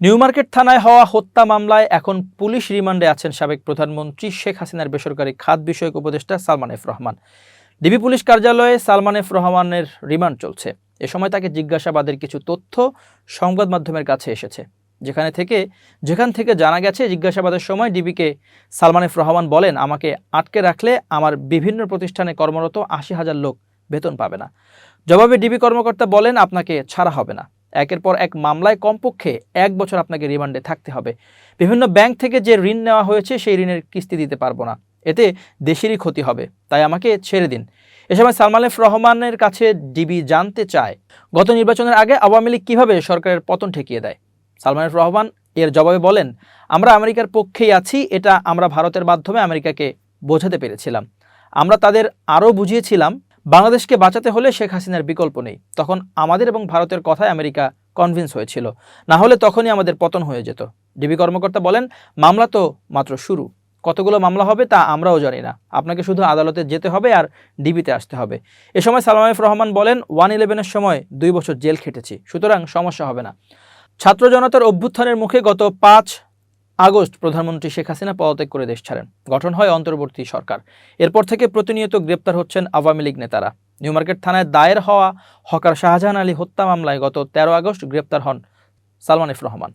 New market থানায় হওয়া হত্যা মামলায় এখন পুলিশ রিমান্ডে আছেন সাবেক প্রধানমন্ত্রী শেখ হাসিনার বেসরকারি খাত বিষয়ক উপদেষ্টা Salman F Rahman. DB police কার্যালয়ে সালমান এফ রহমানের রিমান্ড চলছে। এ সময় তাকে জিজ্ঞাসাবাদের কিছু তথ্য সংবাদ মাধ্যমের কাছে এসেছে, যেখানে থেকে, যেখান থেকে জানা গেছে জিজ্ঞাসাবাদের সময় ডিবিকে সালমান এফ রহমান বলেন, আমাকে আটকে রাখলে আমার বিভিন্ন প্রতিষ্ঠানে কর্মরত আশি হাজার লোক বেতন পাবে না। জবাবে ডিবি কর্মকর্তা বলেন, আপনাকে ছাড়া হবে না। একের পর এক মামলায় কমপক্ষে এক বছর আপনাকে রিমান্ডে থাকতে হবে। বিভিন্ন ব্যাংক থেকে যে ঋণ নেওয়া হয়েছে, সেই ঋণের কিস্তি দিতে পারব না। এতে দেশেরই ক্ষতি হবে। তাই আমাকে ছেড়ে দিন। এ সময় সালমান রহমানের কাছে ডিবি জানতে চায়, গত নির্বাচনের আগে আওয়ামী লীগ কীভাবে সরকারের পতন ঠেকিয়ে দেয়? সালমান এফ রহমান এর জবাবে বলেন, আমরা আমেরিকার পক্ষেই আছি, এটা আমরা ভারতের মাধ্যমে আমেরিকাকে বোঝাতে পেরেছিলাম। আমরা তাদের আরও বুঝিয়েছিলাম বাংলাদেশকে বাঁচাতে হলে শেখ হাসিনার বিকল্প নেই। তখন আমাদের এবং ভারতের কথায় আমেরিকা কনভিন্স হয়েছিল। না হলে তখনই আমাদের পতন হয়ে যেত। ডিবি কর্মকর্তা বলেন, মামলা তো মাত্র শুরু। কতগুলো মামলা হবে তা আমরাও জানি না। আপনাকে শুধু আদালতে যেতে হবে আর ডিবিতে আসতে হবে। এ সময় সালমান এফ রহমান বলেন, ওয়ান ইলেভেনের সময় দুই বছর জেল খেটেছি। সুতরাং সমস্যা হবে না। ছাত্র জনতার অভ্যুত্থানের মুখে গত পাঁচ আগস্ট প্রধানমন্ত্রী শেখ হাসিনা পদত্যাগ করে দেশ ছাড়েন। গঠন হয় অন্তর্বর্তী সরকার। এরপর থেকে প্রতিনিয়ত গ্রেপ্তার হচ্ছেন আওয়ামী লীগ নেতারা। নিউমার্কেট থানায় দায়ের হওয়া হকার শাহজাহান আলী হত্যা মামলায় গত তেরো আগস্ট গ্রেপ্তার হন সালমান এফ রহমান।